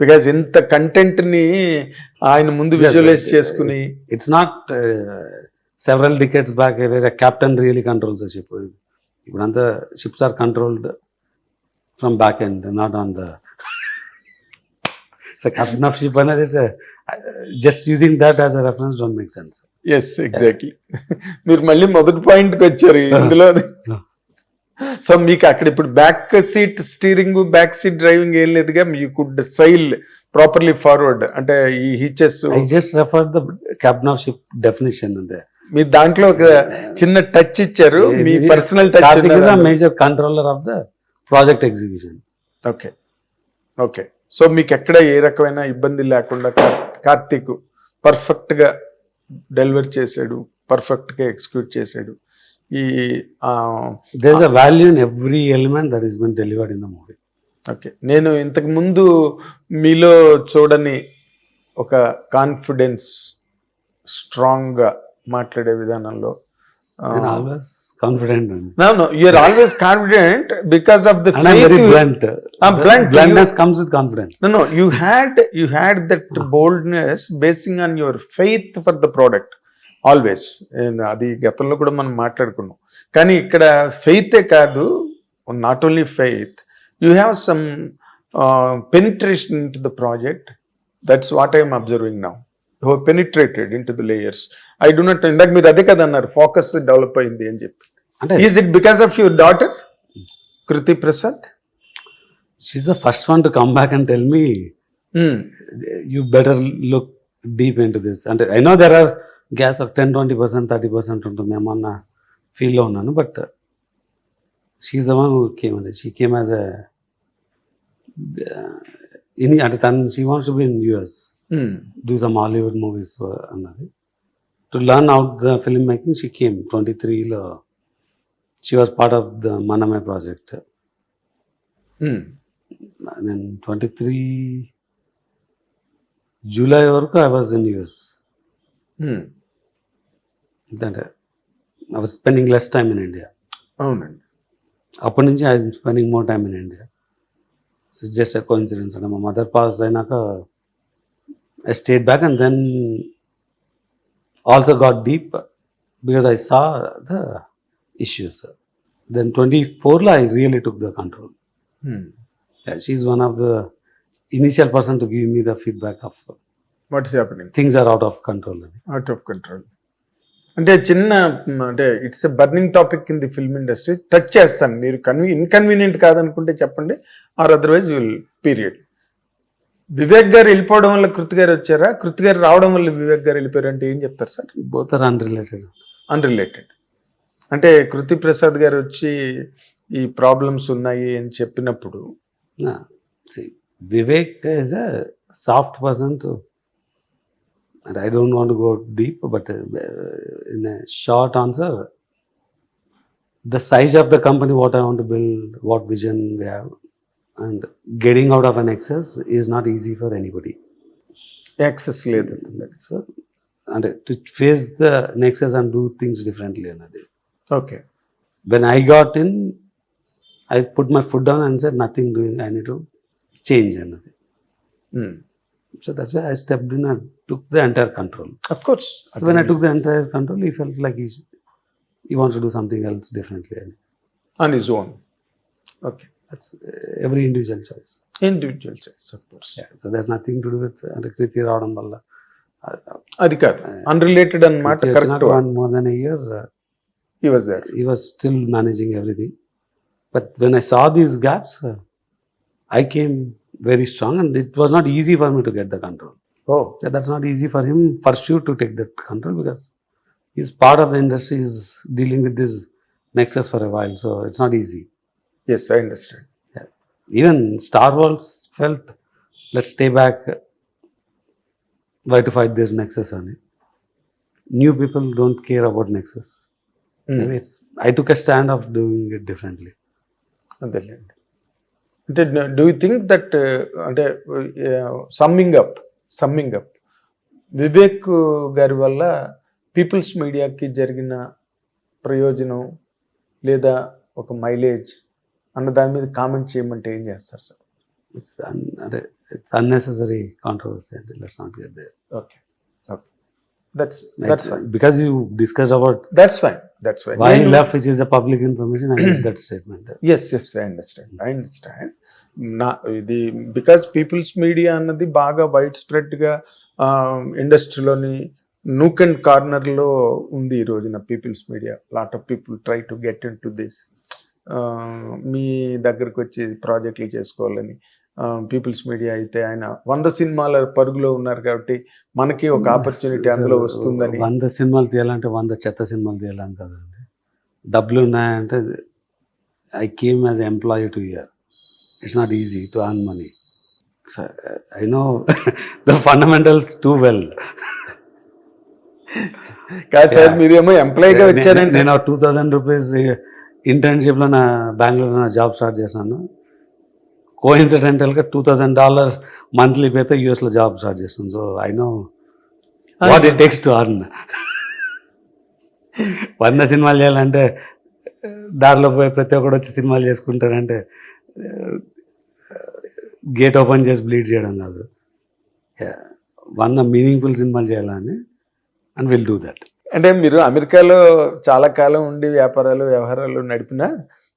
Because ఇంత కంటెంట్ని ఆయన ముందు విజువలైజ్. చేసుకుని it's not several decades back వేరే కెప్టెన్ రియలీ కంట్రోల్స్ షిప్ ఇప్పుడు అంతా ships are controlled from back end not on the so captain of ship అనేది just using that as a reference don't make sense yes exactly మీరు మళ్ళీ మొదటి పాయింట్కి వచ్చారు ఇందులో. సో మీకు అక్కడ ఇప్పుడు back seat steering back seat driving ఏం లేదుగా మీ కుడ్ సైల్ ప్రాపర్లీ ఫార్వర్డ్ అంటే ఈ hitches I just refer the captain of ship definition అంతే మీ దాంట్లో ఒక చిన్న టచ్ ఇచ్చారు మీ personal touch major controller of the project execution okay okay so మీకు ఎక్కడ ఏ రకమైన ఇబ్బంది లేకుండా కార్- కార్తీక్ పర్ఫెక్ట్గా డెలివర్ చేశాడు పర్ఫెక్ట్గా ఎగ్జిక్యూట్ చేశాడు. ఈ there value in every element that is been delivered in the movie okay. నేను ఇంతకు ముందు మీలో చూడని ఒక కాన్ఫిడెన్స్ స్ట్రాంగ్గా మాట్లాడే విధానంలో ప్రోడక్ట్ ఆల్వేస్ అది గతంలో కూడా మనం మాట్లాడుకున్నాం. కానీ ఇక్కడ ఫెయితే కాదు not only faith you have some penetration into the project that's what I'm observing now how penetrated into the layers I do not ఇందాక మీరు అదే కదా అన్నారు ఫోకస్ డెవలప్ అయింది అని చెప్పి. అంటే is it because of your daughter Kriti Prasad she's the first one to come back and tell me you better look deep into this అంటే I know there are gaps ఒక ten twenty percent thirty percent ఉంటుందేమో అన్న ఫీల్లో ఉన్నాను. But she's the one came అంటే she came as a in అంటే తను she wants to be in US some Hollywood movies uh, అన్నది. To learn out the film making she came twenty త్రీలో she was part of the Manamey project నేను twenty three July వరకు I was in US అంటే I was spending less time in India అవునండి. అప్పటి నుంచి I spending more time in India so just a coincidence అంటే మా mother pass అయినాక I stayed back and then also got deep because I saw the issues then twenty ఫోర్లో I really took the control she one of the initial person to give me the feedback of what's happening things are out of control అని out of control అంటే చిన్న అంటే it's a burning topic in the film industry touch చేస్తాను. మీరు కన్వీ inconvenient కాదనుకుంటే చెప్పండి. Or otherwise will period Vivek గారు వెళ్ళిపోవడం వల్ల కృతి గారు వచ్చారా? కృతి గారు రావడం వల్ల వివేక్ గారు వెళ్ళిపోయారు అంటే ఏం చెప్తారు sir? Both are unrelated unrelated అంటే కృతి ప్రసాద్ గారు వచ్చి ఈ ప్రాబ్లమ్స్ ఉన్నాయి అని చెప్పినప్పుడు Vivek is a soft person to, and I don't want to go deep, but uh, in a short answer, the size of the company, what I want to build, what vision we have, and getting out of an excess is not easy for anybody. Access లేదు So, and to face the nexus and do things differently. Another. Okay When I got in, I put my foot down and said, nothing doing, I need to change another. Hmm. So that's why I stepped in and took the entire control. Of course So when I took the entire control, he felt like he, he wants to do something else differently. And on his own okay that's uh, every individual choice. Individual choice of course Yeah. So there's nothing to do with అంటే కృతి రావడం వల్ల అది కాదు unrelated అన్నమాట కృతి correct వచ్చినాక one more than a year, uh, he was there he was still managing everything. But when I saw these gaps, uh, I came very strong and it was not easy for me to get the control. Oh. That's not easy for him, for sure, to take that control because he's part of the industry, he's dealing with this nexus for a while, so it's not easy. Yes, I understand. Yeah. Even Star Wars felt, let's stay back, why to fight this nexus on it. New people don't care about nexus. Mm. I took a stand of doing it differently. Underland. అంటే do you think that అంటే summing up summing up Vivek గారి వల్ల peoples మీడియాకి జరిగిన ప్రయోజనం లేదా ఒక mileage అన్న దాని మీద కామెంట్ చేయమంటే ఏం చేస్తారు sir and it's unnecessary controversy. and Let's not get there. Okay okay that's that's It's- fine because you discussed about that's fine that's fine why left, which is a public information. I made that statement. Yes yes I understand I understand నా ఇది because peoples media అన్నది బాగా wide స్ప్రెడ్గా ఇండస్ట్రీలోని nook and కార్నర్లో ఉంది ఈ రోజున People's Media lot of people try to get in to this మీ దగ్గరకు వచ్చి ప్రాజెక్టులు చేసుకోవాలని. పీపుల్స్ మీడియా అయితే ఆయన వంద సినిమాల పరుగులో ఉన్నారు కాబట్టి మనకి ఒక ఆపర్చునిటీ అందులో వస్తుందని వంద సినిమాలు తీయాలంటే వంద చెత్త సినిమాలు తీయాలని కదండి. డబ్బులు ఉన్నాయంటే I came as employee two year. It's not easy to earn money I know the fundamentals too well కాదు సార్. మీరేమో ఎంప్లాయీగా వచ్చారంటే నేను టూ థౌజండ్ రూపీస్ ఇంటర్న్షిప్లో నా బెంగళూరులో నా జాబ్ స్టార్ట్ చేశాను. కోఇన్సిడెంటల్గా టూ థౌజండ్ డాలర్ మంత్లీ పేతో యూఎస్లో జాబ్ స్టార్ట్ చేస్తుంది so I know what it takes to earn వంద సినిమాలు చేయాలంటే దారిలో పోయి ప్రతి ఒక్కడు వచ్చి సినిమాలు చేసుకుంటారంటే గేట్ ఓపెన్ చేసి బ్లీడ్ చేయడం కాదు. వంద మీనింగ్ఫుల్ సినిమాలు చేయాలని అండ్ విల్ డూ దట్ అంటే మీరు అమెరికాలో చాలా కాలం ఉండి వ్యాపారాలు వ్యవహారాలు నడిపిన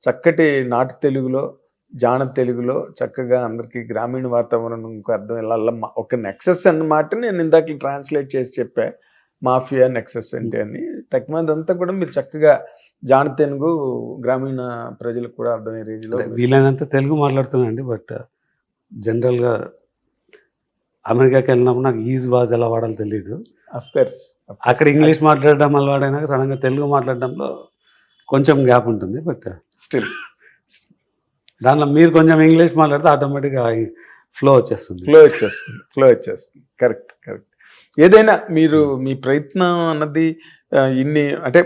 చక్కటి నాటు తెలుగులో జాన తెలుగులో చక్కగా అందరికి గ్రామీణ వాతావరణంకు అర్థం ఇలా ఒక నెక్సెస్ అన్నమాట నేను ఇందాక ట్రాన్స్లేట్ చేసి చెప్పా. మాఫియా నెక్సెస్ అంటే అని. తక్కువదంతా కూడా మీరు చక్కగా జాన తెలుగు గ్రామీణ ప్రజలకు కూడా అర్థమయ్యే రేంజ్లో వీలైనంత తెలుగు మాట్లాడుతున్నానండి బట్ జనరల్గా అమెరికాకి వెళ్ళినప్పుడు నాకు ఈజ్ వాజ్ ఎలా వాడాలో తెలియదు అఫ్ కోర్స్ అక్కడ ఇంగ్లీష్ మాట్లాడడం అలవాడైనాక సడన్గా తెలుగు మాట్లాడడంలో కొంచెం గ్యాప్ ఉంటుంది బట్ స్టిల్ దాంట్లో మీరు కొంచెం ఇంగ్లీష్ మాట్లాడితే ఆటోమేటిక్గా ఫ్లో వచ్చేస్తుంది. ఫ్లో వచ్చేస్తుంది ఫ్లో వచ్చేస్తుంది. కరెక్ట్ కరెక్ట్ ఏదైనా మీరు మీ ప్రయత్నం అన్నది ఇన్ని అంటే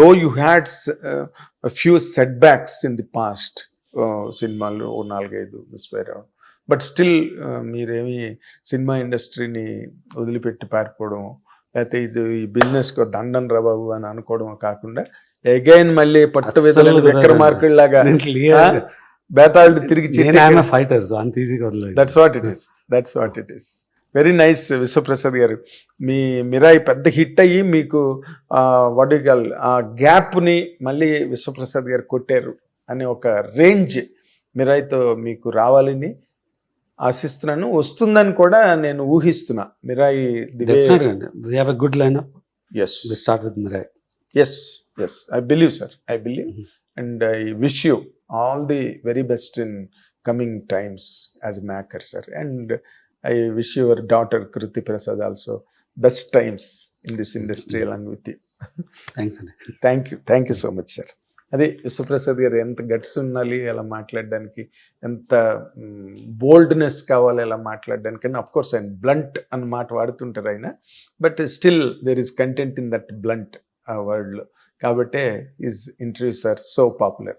though you had few setbacks in the past సినిమాలు ఓ నాలుగైదు మిస్ఫైర్ బట్ స్టిల్ మీరేమి సినిమా ఇండస్ట్రీని వదిలిపెట్టి పారిపోవడం లేకపోతే ఇది ఈ బిజినెస్కి దండం రా బాబు అని అనుకోవడం కాకుండా అగైన్ మళ్ళీ పట్టు విధులు కుదరదు. బేతాళుడు తిరిగి ఫైటర్స్ అంత ఈజీగా that's what it is that's what it is very nice Vishwaprasad గారు. మీ మిరాయి పెద్ద హిట్ అయ్యి మీకు వడిగల్ ఆ గ్యాప్ని మళ్ళీ విశ్వప్రసాద్ గారు కొట్టారు అనే ఒక రేంజ్ మిరాయితో మీకు రావాలని ఆశిస్తున్నాను. వస్తుందని కూడా నేను ఊహిస్తున్నా. Mirai good line yes start with Mirai yes yes I believe sir I believe. And I wish you all the very best in coming times as maker sir. And I wish your daughter Kriti Prasad also best times in this industry along with you thanks అండి. Thank you thank you so much sir అదే విశ్వప్రసాద్ గారు ఎంత guts ఉండాలి అలా మాట్లాడడానికి ఎంత boldness కావాలి అలా మాట్లాడడానికి అని కోర్స్ ఆయన బ్లంట్ అన్న మాట వాడుతుంటారు ఆయన but still there is content in that blunt వర్డ్లో కాబట్టే his interviews are so popular